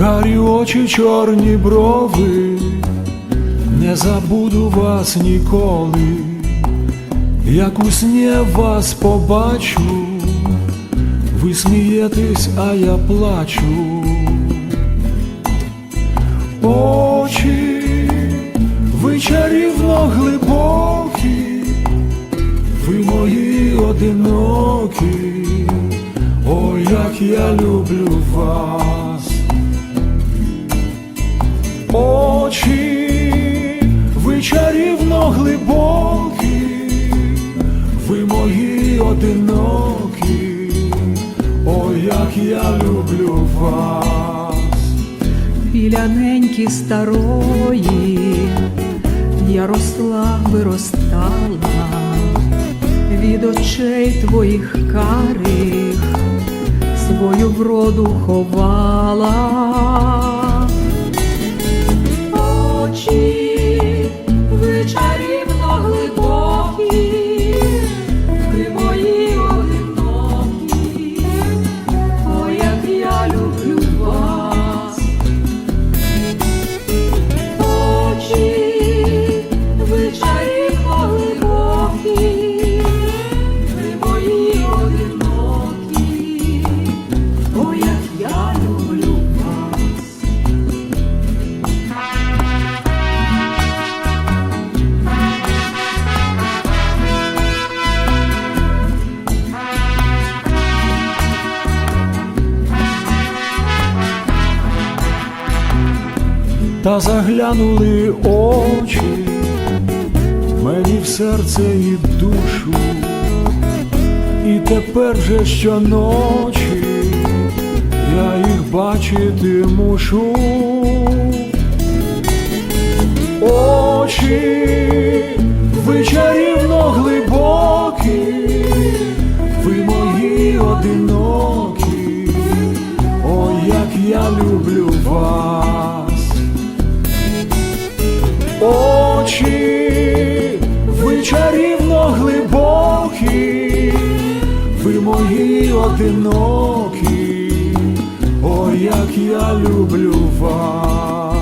карі очі, чорні брови, не забуду вас ніколи, як у сні вас побачу, ви смієтесь, а я плачу. Очі, ви чарівно глибокі, ви мої одинокі, о, як я люблю вас. Одинокі, о, як я люблю вас. біля неньки старої я росла, виростала від очей твоїх карих свою вроду ховала. Та заглянули очі мені в серце і душу, і тепер же щоночі я їх бачити мушу. Очі, ви чарівно глибокі, ви мої одинокі, о, як я люблю вас. Мої одинокі, о, як я люблю вас.